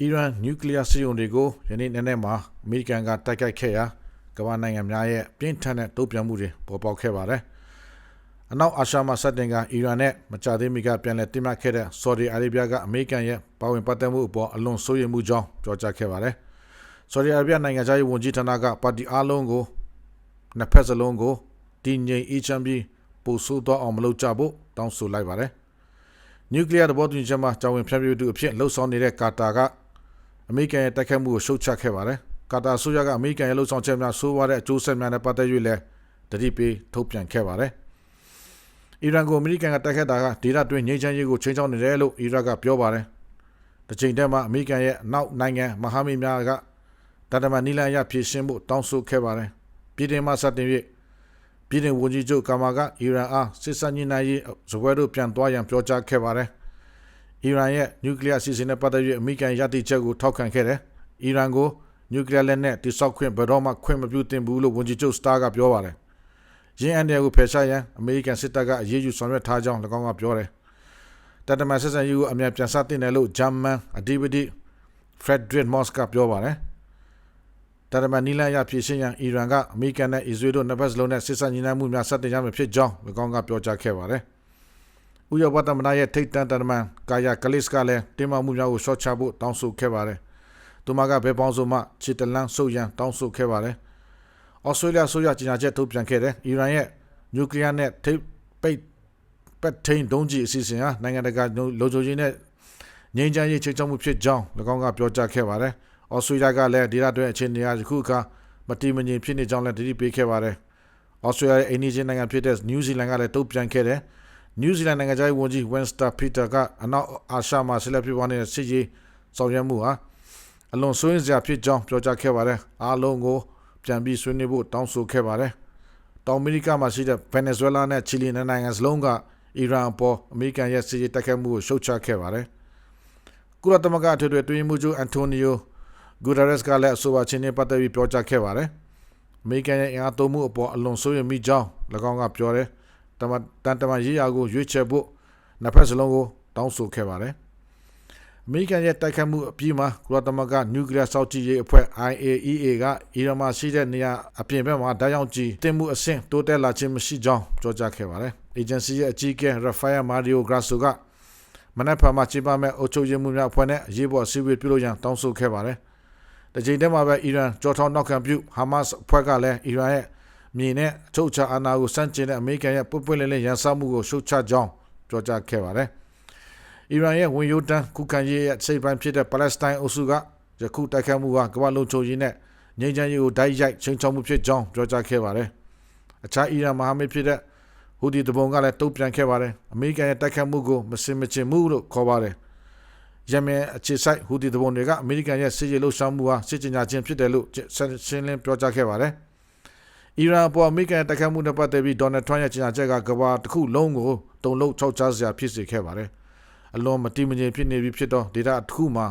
အီရန်နျူကလ িয়ার စစ်ရုံတွေကိုယနေ့နေ့နဲ့မှာအမေရိကန်ကတိုက်ခိုက်ခဲ့ရာကမ္ဘာနိုင်ငံများရဲ့ပြင်းထန်တဲ့တုံ့ပြန်မှုတွေပေါ်ပေါက်ခဲ့ပါတယ်။အနောက်အာရှမှာစတင်ကအီရန်နဲ့မကြသေးမီကပြန်လည်တင်မှတ်ခဲ့တဲ့ဆော်ဒီအာရေဗျကအမေရိကန်ရဲ့ပါဝင်ပတ်သက်မှုအပေါ်အလွန်စိုးရိမ်မှုကြောင့်ပြောကြားခဲ့ပါတယ်။ဆော်ဒီအာရေဗျနိုင်ငံသားရေးဝန်ကြီးဌာနကပါတီအားလုံးကိုနှစ်ဖက်စလုံးကိုတည်ငြိမ်အေးချမ်းပြီးပိုဆိုးသွားအောင်မလုပ်ကြဖို့တောင်းဆိုလိုက်ပါတယ်။နျူကလ িয়ার သဘောတူညီချက်မှာတာဝန်ဖြန့်ဖြူးသူအဖြစ်လှုပ်ဆောင်နေတဲ့ကာတာက အမေရိကန်ရဲ့တိုက်ခိုက်မှုကိုရှုတ်ချခဲ့ပါတယ်။ကာတာဆိုရကအမေရိကန်ရဲ့လှုပ်ဆောင်ချက်များဆိုးဝါးတဲ့အကျိုးဆက်များနဲ့ပတ်သက်၍လည်းတတိပေးထုတ်ပြန်ခဲ့ပါတယ်။အီရန်ကိုအမေရိကန်ကတိုက်ခိုက်တာကဒေသတွင်းငြိမ်းချမ်းရေးကိုချိန်ချောင်းနေတယ်လို့အီရတ်ကပြောပါတယ်။တစ်ချိန်တည်းမှာအမေရိကန်ရဲ့နောက်နိုင်ငံမဟာမိတ်များကတတမနီလန်ရဖြည့်ရှင်းဖို့တောင်းဆိုခဲ့ပါတယ်။ပြည်တင်မှစတင်၍ပြည်တင်ဝန်ကြီးချုပ်ကာမာကအီရန်အားစစ်စညင်နိုင်ရေးဇပွဲတို့ပြန်သွားရန်ပြောကြားခဲ့ပါတယ်။ အီရန်ရဲ့နျူကလ িয়ার အစီအစဉ်နဲ့ပတ်သက်၍အမေရိကန်ရည်တည်ချက်ကိုထောက်ခံခဲ့တယ်။အီရန်ကိုနျူကလ িয়ার လက်နက်တိစောက်ခွင့်ဘယ်တော့မှခွင့်မပြုသင့်ဘူးလို့ဝန်ကြီးချုပ်စတာကပြောပါတယ်။ရင်းအန်တယ်ကိုဖယ်ရှားရန်အမေရိကန်စစ်တပ်ကအရေးယူဆောင်ရွက်ထားကြောင်း၎င်းကပြောတယ်။တတမန်ဆက်ဆံရေးကိုအမြန်ပြန်စတင်တယ်လို့ဂျာမန်အဒီဗဒီဖရက်ဒရစ်မော့စ်ကပြောပါတယ်။တတမန်နီလန်ရဖြည့်ရှင်းရန်အီရန်ကအမေရိကန်နဲ့အစ္စရေးတို့နှစ်ဖက်စလုံးနဲ့စစ်ဆင်ရေးမှုများဆက်တင်ရမယ်ဖြစ်ကြောင်း၎င်းကပြောကြားခဲ့ပါတယ်။ ဥရောပသမ္မတရဲ့ထိတ်တန့်တမန်ကာယာကလစ်ကလည်းတင်းမာမှုများကိုရှော့ချဖို့တောင်းဆိုခဲ့ပါတယ်။သူမကဘယ်ပေါင်းစုံမှချစ်တလန်းဆုပ်ရန်တောင်းဆိုခဲ့ပါတယ်။ဩစတြေးလျဆိုရကြေညာချက်ထုတ်ပြန်ခဲ့တယ်။အီရန်ရဲ့နျူကလ িয়ার နဲ့ထိပ်ပိတ်ပတ်ထိန်ဒုံးကြီးအစီအစဉ်ဟာနိုင်ငံတကာလုံခြုံရေးနဲ့ငြိမ်းချမ်းရေးချိတ်ဆက်မှုဖြစ်ကြောင်း၎င်းကပြောကြားခဲ့ပါတယ်။ဩစတြေးလျကလည်းဒေသတွင်းအခြေအနေအရခုအခါမတိမငြိမ်ဖြစ်နေကြောင်းလည်းတတိပေးခဲ့ပါတယ်။ဩစတြေးလျရဲ့အိန္ဒိယနိုင်ငံဖြစ်တဲ့နယူးဇီလန်ကလည်းတုံ့ပြန်ခဲ့တယ်။ နယူးဇီလန်နိုင်ငံသားဝန်ကြီးဝင်စတာပီတာကအနောက်အာရှမှာဆက်လက်ဖြစ်ပွားနေတဲ့စစ်ရေးဆောင်ရွက်မှုဟာအလွန်ဆိုးရင်စရာဖြစ်ကြောင်းပြောကြားခဲ့ပါတယ်အားလုံးကိုပြန်ပြီးဆွေးနွေးဖို့တောင်းဆိုခဲ့ပါတယ်တောင်အမေရိကမှာရှိတဲ့ဗင်နီဇွဲလားနဲ့ချီလီနိုင်ငံစလုံးကအီရန်အပေါ်အမေရိကန်ရဲ့စစ်ရေးတိုက်ခိုက်မှုကိုရှုတ်ချခဲ့ပါတယ်ကုလသမဂ္ဂအထွေထွေတွင်းမှုချုပ်အန်တိုနီယိုဂူဒါရက်စ်ကလည်းအဆိုပါချင်းနဲ့ပတ်သက်ပြီးပြောကြားခဲ့ပါတယ်အမေရိကန်ရဲ့အင်အားသုံးမှုအပေါ်အလွန်ဆိုးရမိကြောင်း၎င်းကပြောတယ် တမတန်တမရေးရာကိုရွေးချယ်ဖို့နှစ်ဖက်စလုံးကိုတောင်းဆိုခဲ့ပါတယ်အမေရိကန်ရဲ့တိုက်ခတ်မှုအပြီးမှာကုလသမဂ္ဂနျူကလ িয়ার စောင့်ကြည့်ရေးအဖွဲ့ IAEA ကအီရန်မှာရှိတဲ့နေရာအပြင်ဘက်မှာဓာတ်ရောင်ကြည်တင်မှုအဆင့်တိုးတက်လာခြင်းမရှိကြောင်းပြောကြားခဲ့ပါတယ်။ agency ရဲ့အကြီးအကဲ Rafael Mario Grasso ကမနက်ဖြန်မှာကျင်းပမဲ့အုပ်ချုပ်ရေးမှုများအဖွဲ့နဲ့အရေးပေါ်အစည်းအဝေးပြုလုပ်ရန်တောင်းဆိုခဲ့ပါတယ်။တချိန်တည်းမှာပဲအီရန်ကြောထောက်နောက်ခံပြုဟာမတ်စ်အဖွဲ့ကလည်းအီရန်ရဲ့ မြေနဲ့အချုပ်ချအာဏာကိုစန့်ကျင်တဲ့အမေရိကန်ရဲ့ပွပွလင်းလင်းရန်စမှုကိုရှုတ်ချကြောင်းပြောကြားခဲ့ပါတယ်။အီရန်ရဲ့ဝန်ယိုတန်းခုခံရေးရဲ့စိတ်ပိုင်းဖြစ်တဲ့ပါလက်စတိုင်းအုပ်စုကယခုတိုက်ခိုက်မှုကကမ္ဘာလုံးချုံရေးနဲ့ငြိမ်းချမ်းရေးကိုတိုက်ရိုက်ချိန်ချောက်မှုဖြစ်ကြောင်းပြောကြားခဲ့ပါတယ်။အခြားအီရန်မဟာမိတ်ဖြစ်တဲ့ဟူဒီတဘုံကလည်းတုံ့ပြန်ခဲ့ပါတယ်။အမေရိကန်ရဲ့တိုက်ခိုက်မှုကိုမစင်မချင်မှုလို့ခေါ်ပါတယ်။ယမန်အခြေဆိုင်ဟူဒီတဘုံတွေကအမေရိကန်ရဲ့စစ်ရေးလှုပ်ရှားမှုဟာစစ်ကြေညာခြင်းဖြစ်တယ်လို့ရှင်းလင်းပြောကြားခဲ့ပါတယ်။ အီရန်ပေါ်အမေရိကန်တိုက်ခိုက်မှုနဲ့ပတ်သက်ပြီးဒေါ်နယ်ထရန့်ရဲ့ကြေညာချက်ကကမ္ဘာတစ်ခုလုံးကိုတုံ့လုံးချောက်ချစရာဖြစ်စေခဲ့ပါတယ်။အလွန်မတိမငြိမ်ဖြစ်နေပြီဖြစ်တော့ဒေတာတစ်ခုမှာ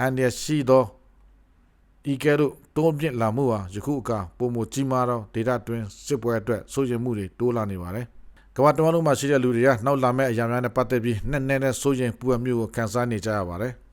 အန်ရရှိသောဤကဲ့သို့တွန်းပြစ်လာမှုဟာယခုအခါပုံမကြီးမားသောဒေတာတွင်စစ်ပွဲအတွက်စိုးရိမ်မှုတွေတိုးလာနေပါတယ်။ကမ္ဘာတဝန်းလုံးမှာရှိတဲ့လူတွေကနောက်လာမယ့်အရာများနဲ့ပတ်သက်ပြီးနဲ့နဲ့နဲ့စိုးရိမ်ပူပန်မှုကိုခံစားနေကြရပါတယ်။